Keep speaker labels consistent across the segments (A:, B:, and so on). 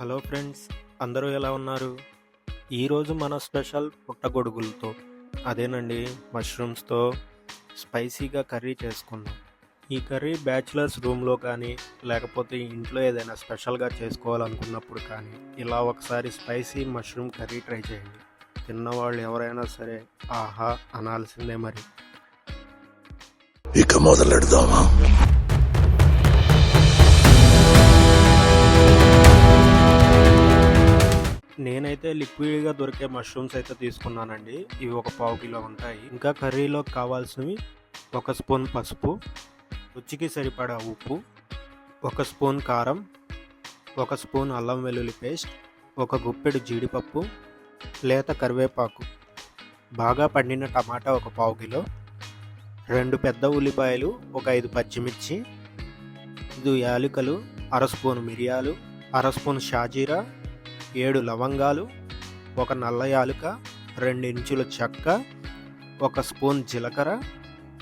A: Hello friends అందరూ ఎలా ఉన్నారు? ఈరోజు మన స్పెషల్ పుట్టగొడుగులతో అదేనండి మష్రూమ్స్తో స్పైసీగా కర్రీ చేసుకుందాం. ఈ కర్రీ బ్యాచులర్స్ రూమ్లో కానీ లేకపోతే ఇంట్లో ఏదైనా స్పెషల్గా చేసుకోవాలనుకున్నప్పుడు కానీ ఇలా ఒకసారి స్పైసీ మష్రూమ్ కర్రీ ట్రై చేయండి. తిన్నవాళ్ళు ఎవరైనా సరే ఆహా అనాల్సిందే మరి.
B: ఇక మొదలెడదామా?
A: నేనైతే లిక్విడ్గా దొరికే మష్రూమ్స్ అయితే తీసుకున్నానండి. ఇవి ఒక పావు కిలో ఉంటాయి. ఇంకా కర్రీలో కావాల్సినవి ఒక స్పూన్ పసుపు రుచికి సరిపడా ఉప్పు ఒక స్పూన్ కారం ఒక స్పూన్ అల్లం వెల్లుల్లి పేస్ట్ ఒక గుప్పెడు జీడిపప్పు లేత కరివేపాకు. బాగా పండిన టమాటా ఒక పావు కిలో రెండు పెద్ద ఉల్లిపాయలు ఒక ఐదు పచ్చిమిర్చి ఐదు యాలకులు అర స్పూన్ మిరియాలు అర స్పూన్ షాజీరా ఏడు లవంగాలు ఒక నల్ల యాలుక రెండు ఇంచుల చెక్క ఒక స్పూన్ జీలకర్ర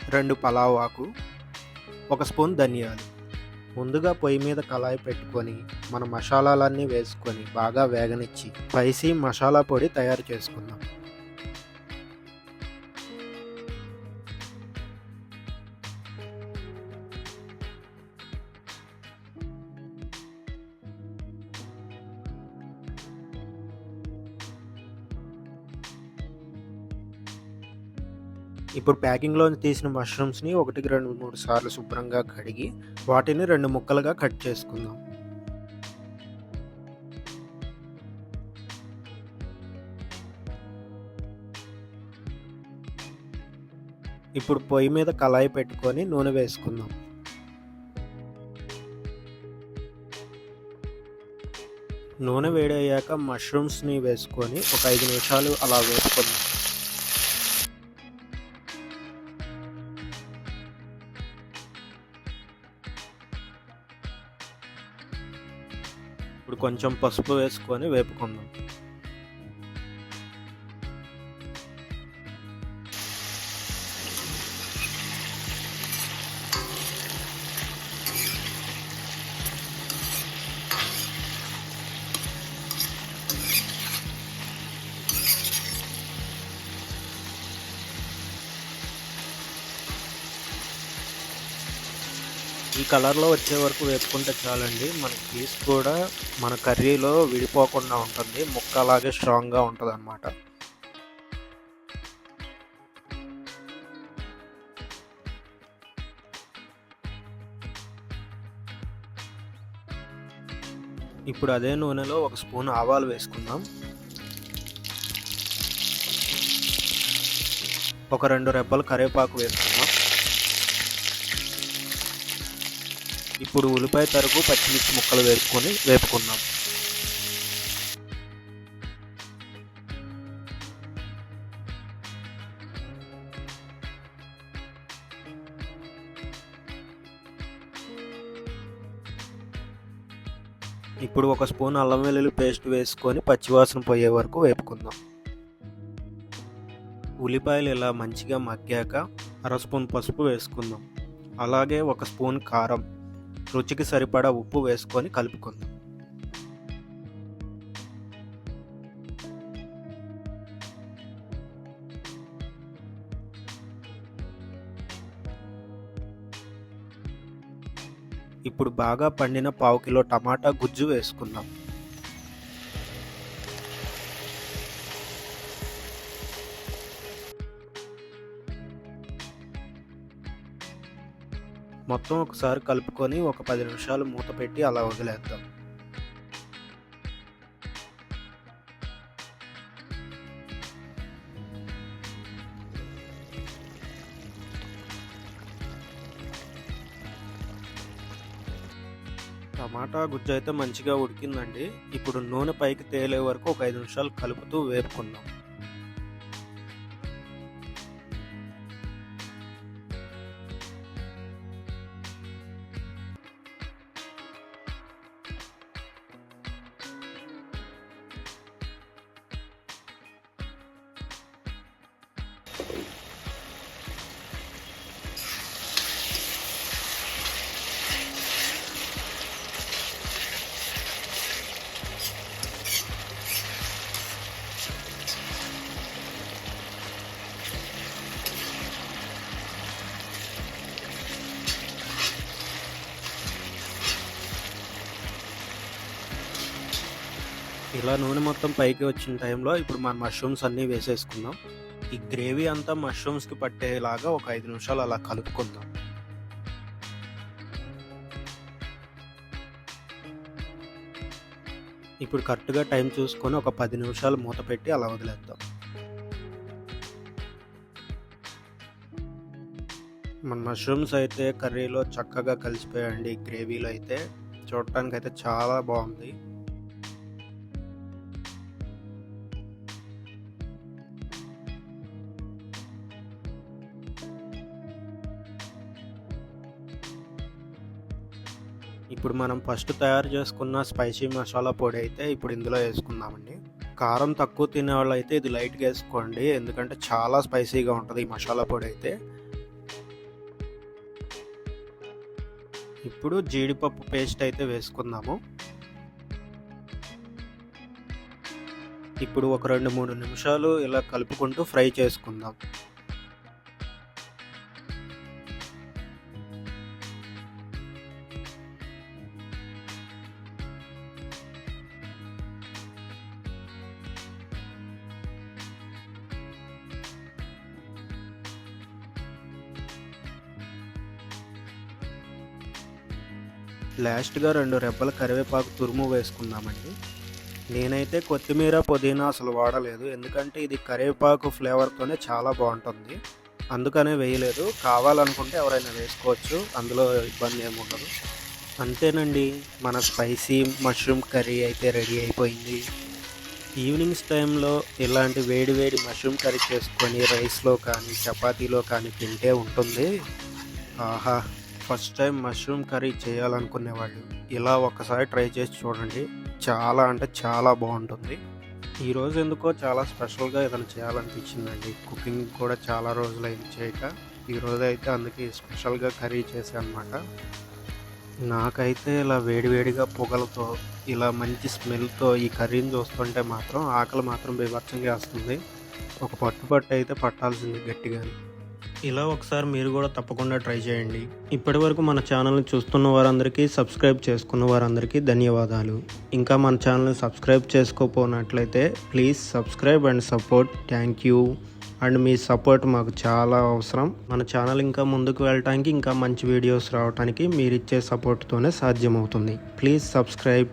A: రెండు పలావ్ ఆకు ఒక స్పూన్ ధనియాలు. ముందుగా పొయ్యి మీద కళాయి పెట్టుకొని మన మసాలాలన్నీ వేసుకొని బాగా వేగనిచ్చి స్పైసీ మసాలా పొడి తయారు చేసుకుందాం. ఇప్పుడు ప్యాకింగ్లో తీసిన మష్రూమ్స్ని ఒకటికి రెండు మూడు సార్లు శుభ్రంగా కడిగి వాటిని రెండు ముక్కలుగా కట్ చేసుకుందాం. ఇప్పుడు పొయ్యి మీద కళాయి పెట్టుకొని నూనె వేసుకుందాం. నూనె వేడయ్యాక మష్రూమ్స్ని వేసుకొని ఒక ఐదు నిమిషాలు అలా వేసుకుందాం కొంచెం పసుపు వేసుకొని వేపుకుందాం. ఈ కలర్లో వచ్చే వరకు వేపుకుంటే చాలండి. మన పీస్ కూడా మన కర్రీలో విడిపోకుండా ఉంటుంది. ముక్క అలాగే స్ట్రాంగ్గా ఉంటుంది అన్నమాట ఇప్పుడు అదే నూనెలో ఒక స్పూన్ ఆవాలు వేసుకుందాం. ఒక రెండు రెబ్బలు కరివేపాకు వేసుకుందాం. ఇప్పుడు ఉల్లిపాయ తరుగు పచ్చిమిర్చి ముక్కలు వేసుకొని వేపుకుందాం. ఇప్పుడు ఒక స్పూన్ అల్లం వెల్లుల్లి పేస్ట్ వేసుకొని పచ్చివాసన పోయే వరకు వేపుకుందాం. ఉల్లిపాయలు ఇలా మంచిగా మగ్గాక అర స్పూన్ పసుపు వేసుకుందాం. అలాగే ఒక స్పూన్ కారం రుచికి సరిపడా ఉప్పు వేసుకొని కలుపుకుందాం. ఇప్పుడు బాగా పండిన పావు కిలో టమాటా గుజ్జు వేసుకుందాం. మొత్తం ఒకసారి కలుపుకొని ఒక పది నిమిషాలు మూత పెట్టి అలా వదిలేద్దాం. టమాటా గుజ్జు అయితే మంచిగా ఉడికిందండి. ఇప్పుడు నూనె పైకి తేలే వరకు ఒక ఐదు నిమిషాలు కలుపుతూ వేపుకుందాం. ఇలా నూనె మొత్తం పైకి వచ్చిన టైంలో ఇప్పుడు మన మష్రూమ్స్ అన్నీ వేసేసుకుందాం. ఈ గ్రేవీ అంతా మష్రూమ్స్కి పట్టేలాగా ఒక ఐదు నిమిషాలు అలా కలుపుకుందాం. ఇప్పుడు కరెక్ట్గా టైం చూసుకొని ఒక పది నిమిషాలు మూత పెట్టి అలా వదిలేద్దాం. మన మష్రూమ్స్ అయితే కర్రీలో చక్కగా కలిసిపోయాయండి గ్రేవీలో అయితే. చూడటానికి అయితే చాలా బాగుంది. ఇప్పుడు మనం ఫస్ట్ తయారు చేసుకున్న స్పైసీ మసాలా పొడి అయితే ఇప్పుడు ఇందులో వేసుకుందామండి. కారం తక్కువ తినే వాళ్ళు అయితే ఇది లైట్గా వేసుకోండి. ఎందుకంటే చాలా స్పైసీగా ఉంటుంది ఈ మసాలా పొడి అయితే. ఇప్పుడు జీడిపప్పు పేస్ట్ అయితే వేసుకుందాము. ఇప్పుడు ఒక రెండు మూడు నిమిషాలు ఇలా కలుపుకుంటూ ఫ్రై చేసుకుందాం. లాస్ట్గా రెండు రెబ్బల కరివేపాకు తురుము వేసుకుందామండి. నేనైతే కొత్తిమీర పుదీనా అసలు వాడలేదు. ఎందుకంటే ఇది కరివేపాకు ఫ్లేవర్తోనే చాలా బాగుంటుంది. అందుకనే వేయలేదు. కావాలనుకుంటే ఎవరైనా వేసుకోవచ్చు. అందులో ఇబ్బంది ఏమి ఉండదు. అంతేనండి. మన స్పైసీ మష్రూమ్ కర్రీ అయితే రెడీ అయిపోయింది. ఈవినింగ్స్ టైంలో ఇలాంటి వేడి వేడి మష్రూమ్ కర్రీ చేసుకొని రైస్లో కానీ చపాతీలో కానీ తింటే ఉంటుంది. ఆహా! ఫస్ట్ టైం మష్రూమ్ కర్రీ చేయాలనుకునేవాళ్ళు. ఇలా ఒకసారి ట్రై చేసి చూడండి. చాలా అంటే చాలా బాగుంటుంది. ఈరోజు ఎందుకో చాలా స్పెషల్గా ఏదైనా చేయాలనిపించిందండి. కుకింగ్ కూడా చాలా రోజులైంది చేయక. ఈరోజు అయితే అందుకే స్పెషల్గా కర్రీ చేశాను అనమాట నాకైతే ఇలా వేడివేడిగా పొగలతో ఇలా మంచి స్మెల్తో ఈ కర్రీని చూస్తుంటే మాత్రం ఆకలి మాత్రం బీభత్సంగా వస్తుంది. ఒక పట్టు పట్టు అయితే పట్టాల్సింది గట్టిగా ఇలా ఒకసారి మీరు కూడా తప్పకుండా ట్రై చేయండి. ఇప్పటి వరకు మన ఛానల్ని చూస్తున్న వారందరికీ సబ్స్క్రైబ్ చేసుకున్న వారందరికీ ధన్యవాదాలు. ఇంకా మన ఛానల్ని subscribe చేసుకోపోనట్లయితే please subscribe and support. Thank you. And me support మాకు చాలా అవసరం. మన ఛానల్ ఇంకా ముందుకు వెళ్ళటానికి ఇంకా మంచి వీడియోస్ రావడానికి మీరు ఇచ్చే సపోర్ట్తోనే సాధ్యమవుతుంది. Please subscribe.